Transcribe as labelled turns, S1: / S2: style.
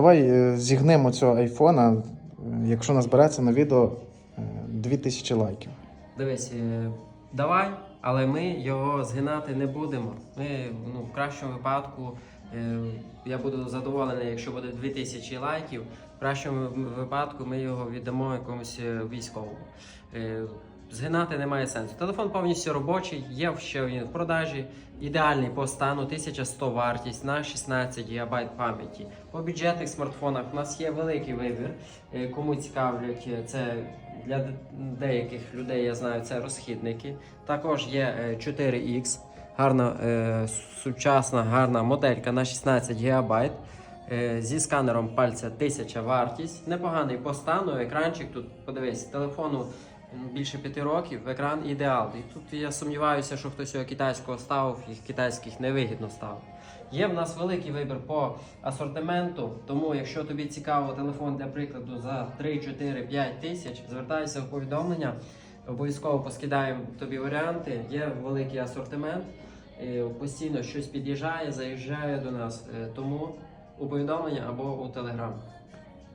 S1: Давай е, зігнемо цього айфона, е, якщо назбереться на відео е, 2000 лайків.
S2: Дивись, е, давай, але ми його згинати не будемо. Ми ну, в кращому випадку е, я буду задоволений, якщо буде 2000 лайків. В кращому випадку ми його віддамо якомусь е, військовому. Згинати немає сенсу. Телефон повністю робочий, є ще він в продажі. Ідеальний по стану 1100 вартість на 16 ГБ пам'яті. По бюджетних смартфонах у нас є великий вибір. Е, Кому цікавлять, е, це для деяких людей, я знаю, це розхідники. Також є е, 4X, гарна е, сучасна, гарна моделька на 16 ГБ. Зі сканером пальця 1000 вартість. Непоганий по стану. Екранчик тут подивись, телефону більше 5 років. Екран ідеал. І тут я сумніваюся, що хтось його китайського ставив, їх китайських невигідно ставив. Є в нас великий вибір по асортименту, тому якщо тобі цікаво телефон для прикладу за 3, 4, 5 тисяч, звертайся в повідомлення. Обов'язково поскидаємо тобі варіанти. Є великий асортимент. е, Постійно щось під'їжджає, заїжджає до нас. Е, Тому у повідомлення або у телеграм.